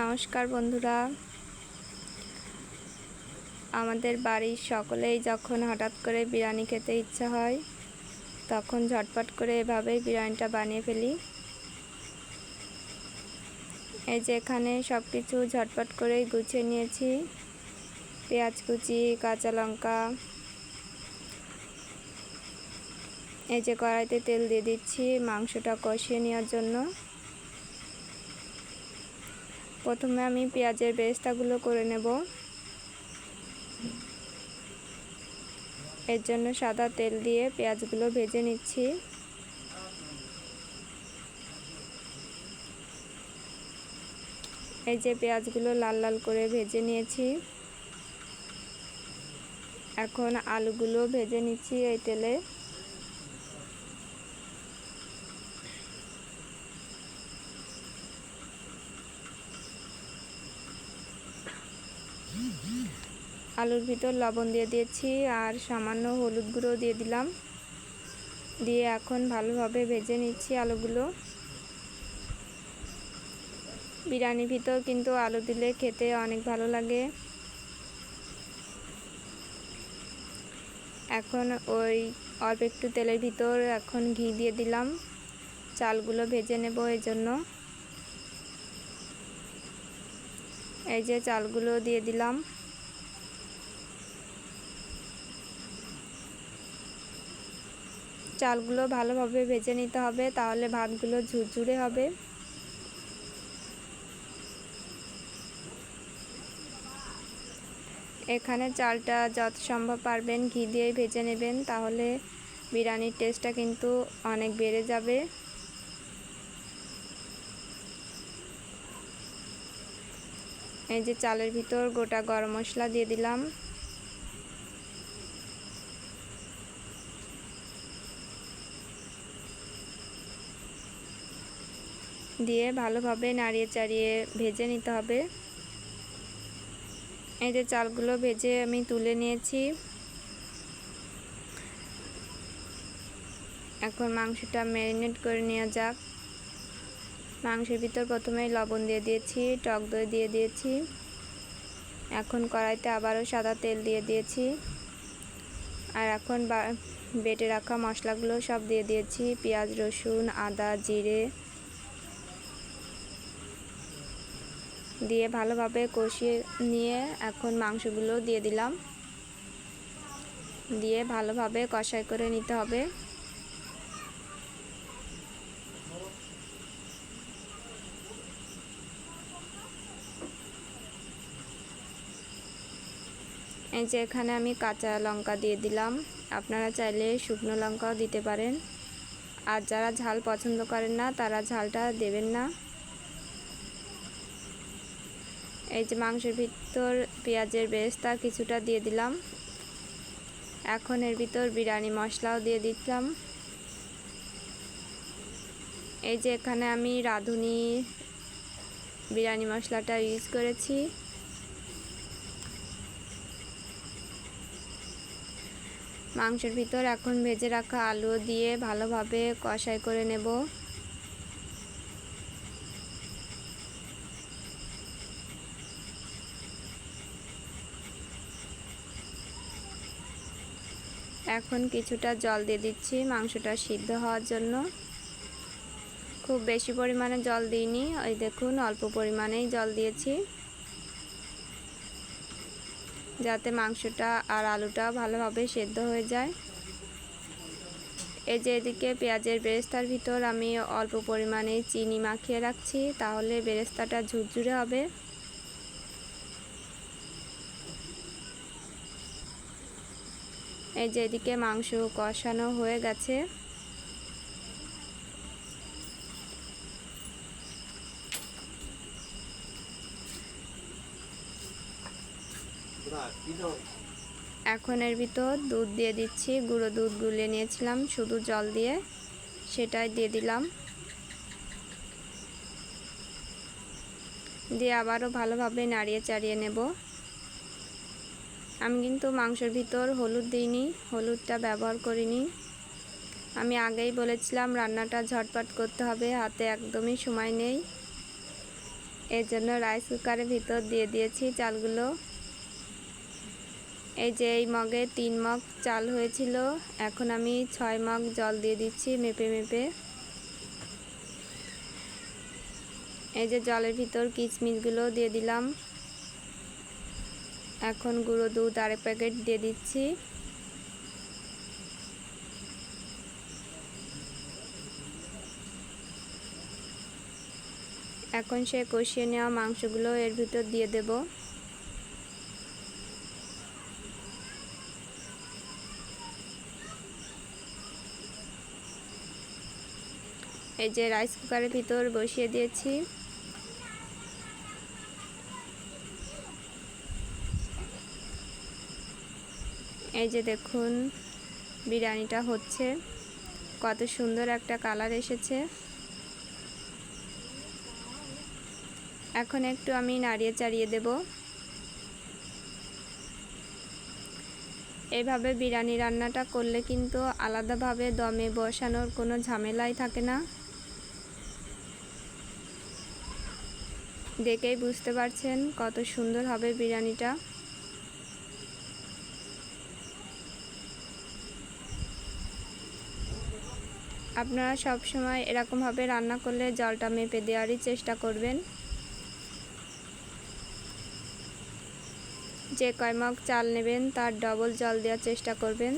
নমস্কার বন্ধুরা। আমাদের বাড়ির সকলেই যখন হঠাৎ করে বিরিয়ানি খেতে ইচ্ছা হয়, তখন ঝটপট করে এভাবেই বিরিয়ানিটা বানিয়ে ফেলি। এই যে এখানে সব কিছু ঝটপট করেই গুছিয়ে নিয়েছি। পেঁয়াজ কুচি, কাঁচা লঙ্কা। এই যে কড়াইতে তেল দিয়ে দিচ্ছি মাংসটা কষিয়ে নেওয়ার জন্য। প্রথমে আমি পেঁয়াজের বেরেস্তাগুলো করে নেব। এর জন্য সাদা তেল দিয়ে পেঁয়াজগুলো ভেজে নিচ্ছি। এই যে পেঁয়াজগুলো লাল লাল করে ভেজে নিয়েছি। এখন আলুগুলো ভেজে নিচ্ছি এই তেলে। আলুর ভিতর লবণ দিয়ে দিয়েছি আর সামান্য হলুদ গুঁড়ো দিয়ে দিলাম। দিয়ে এখন ভালোভাবে ভেজে নিচ্ছি আলুগুলো। বিরিয়ানির ভিতর কিন্তু আলু দিলে খেতে অনেক ভালো লাগে। এখন ওই অল্প একটু তেলের ভিতর এখন ঘি দিয়ে দিলাম। চালগুলো ভেজে নেব এই জন্য এই যে চালগুলো দিয়ে দিলাম। চালগুলো ভালোভাবে ভেজে নিতে হবে, তাহলে ভাতগুলো ঝুরঝুরে হবে। এখানে চালটা যত সম্ভব পারবেন ঘি দিয়েই ভেজে নেবেন, তাহলে বিরিয়ানির টেস্টটা কিন্তু অনেক বেড়ে যাবে। এই যে চালের ভিতর গোটা গরম মশলা দিয়ে দিলাম। দিয়ে ভালোভাবে নাড়িয়ে চাড়িয়ে ভেজে নিতে হবে। এই যে চালগুলো ভেজে আমি তুলে নিয়েছি। এখন মাংসটা ম্যারিনেট করে নেওয়া যাক। মাংসের ভিতর প্রথমেই লবণ দিয়ে দিয়েছি, টক দই দিয়ে দিয়েছি। এখন কড়াইতে আবারও সাদা তেল দিয়ে দিয়েছি। আর এখন বেটে রাখা মশলাগুলো সব দিয়ে দিয়েছি। পেঁয়াজ, রসুন, আদা, জিরে দিয়ে ভালোভাবে কষিয়ে নিয়ে এখন মাংসগুলো দিয়ে দিলাম। দিয়ে ভালোভাবে কষাই করে নিতে হবে। এই যে এখানে আমি কাঁচা লঙ্কা দিয়ে দিলাম। আপনারা চাইলে শুকনো লঙ্কাও দিতে পারেন। আর যারা ঝাল পছন্দ করেন না, তারা ঝালটা দেবেন না। এই যে মাংসের ভিতর পেঁয়াজের বেরেস্তা কিছুটা দিয়ে দিলাম। এখন এর ভিতর বিরিয়ানি মশলাও দিয়ে দিলাম এই যে এখানে আমি রাঁধুনি বিরিয়ানি মশলাটা ইউজ করেছি। মাংসের ভিতর এখন ভেজে রাখা আলু দিয়ে ভালোভাবে কষাই করে নেব। এখন কিছুটা জল দিয়ে দিচ্ছি, মাংসটা সিদ্ধ হওয়ার জন্য। খুব বেশি পরিমাণে জল দিইনি, ওই দেখুন অল্প পরিমাণেই জল দিয়েছি। যাতে মাংসটা আর আলুটা ভালোভাবে সেদ্ধ হয়ে যায়। এই যে এদিকে পেঁয়াজের বেরেস্তার ভিতর আমি অল্প পরিমাণে চিনি মাখিয়ে রাখছি, তাহলে বেরেস্তাটা ঝুরঝুরে হবে। এই যে এদিকে মাংস কষানো হয়ে গেছে। এখন এর ভিতর দুধ দিয়ে দিচ্ছি। গুঁড়ো দুধ গুলিয়ে নিয়েছিলাম, শুধু জল দিয়ে সেটাই দিয়ে দিলাম। দিয়ে আবারও ভালোভাবে নাড়িয়ে চাড়িয়ে নেব। আমি কিন্তু মাংসের ভিতর হলুদ দিইনি, হলুদটা ব্যবহার করিনি। আমি আগেই বলেছিলাম, রান্নাটা ঝটপট করতে হবে, হাতে একদমই সময় নেই। এর জন্য রাইস কুকারের ভিতর দিয়ে দিয়েছি চালগুলো। এই যে এই মগে তিন মগ চাল হয়েছিল, এখন আমি ছয় মগ জল দিয়ে দিচ্ছি মেপে মেপে। এই যে জলের ভিতর কিচমিচগুলো দিয়ে দিলাম। এখন গুঁড়ো দুধ আরেক প্যাকেট দিয়ে দিচ্ছি। এখন সে কষিয়ে নেওয়া মাংসগুলো এর ভিতর দিয়ে দেব। এই যে রাইস কুকারের ভিতর বসিয়ে দিয়েছি। এই যে দেখুন, বিরিয়ানিটা হচ্ছে। কত সুন্দর একটা কালার এসেছে। এখন একটু আমি নাড়িয়ে চাড়িয়ে দেব। এইভাবে বিরিয়ানি রান্নাটা করলে কিন্তু আলাদাভাবে দমে বসানোর কোনো ঝামেলাই থাকে না। দেখেই বুঝতে পারছেন কত সুন্দর হবে বিরিয়ানিটা। আপনারা সব সময় এরকমভাবে রান্না করলে জলটা মেপে দেওয়ারই চেষ্টা করবেন। যে কয় মগ চাল নেবেন তার ডবল জল দেওয়ার চেষ্টা করবেন।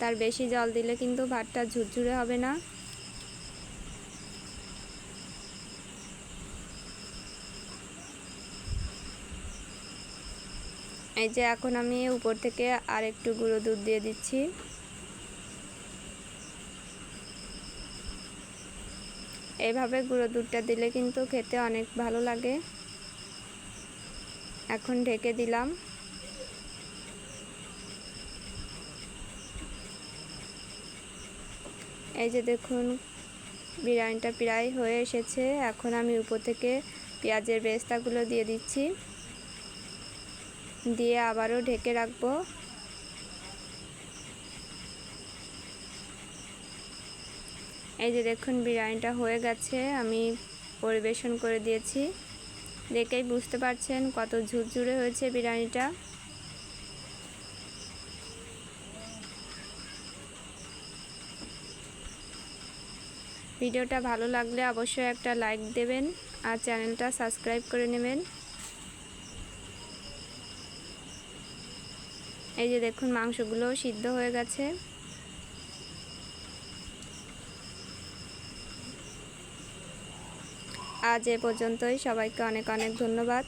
তার বেশি জল দিলে কিন্তু ভাতটা ঝুরঝুরে হবে না। এই যে এখন আমি উপর থেকে আর একটু গুঁড়ো দুধ দিয়ে দিচ্ছি। এইভাবে গুঁড়ো দুধটা দিলে কিন্তু খেতে অনেক ভালো লাগে। এখন ঢেকে দিলাম। এই যে দেখুন, বিরিয়ানিটা প্রায় হয়ে এসেছে। এখন আমি উপর থেকে পেঁয়াজের বেস্তাগুলো দিয়ে দিচ্ছি। দিয়ে আবারও ঢেকে রাখব। এই যে দেখুন, বিরিয়ানিটা হয়ে গেছে, আমি পরিবেশন করে দিয়েছি। দেখেই বুঝতে পারছেন কত ঝুরঝুরে হয়েছে বিরিয়ানিটা। ভিডিওটা ভালো লাগলে অবশ্যই একটা লাইক দেবেন আর চ্যানেলটা সাবস্ক্রাইব করে নেবেন। এই যে দেখুন, মাংসগুলো সিদ্ধ হয়ে গেছে। আজ এ পর্যন্তই। সবাইকে অনেক অনেক ধন্যবাদ।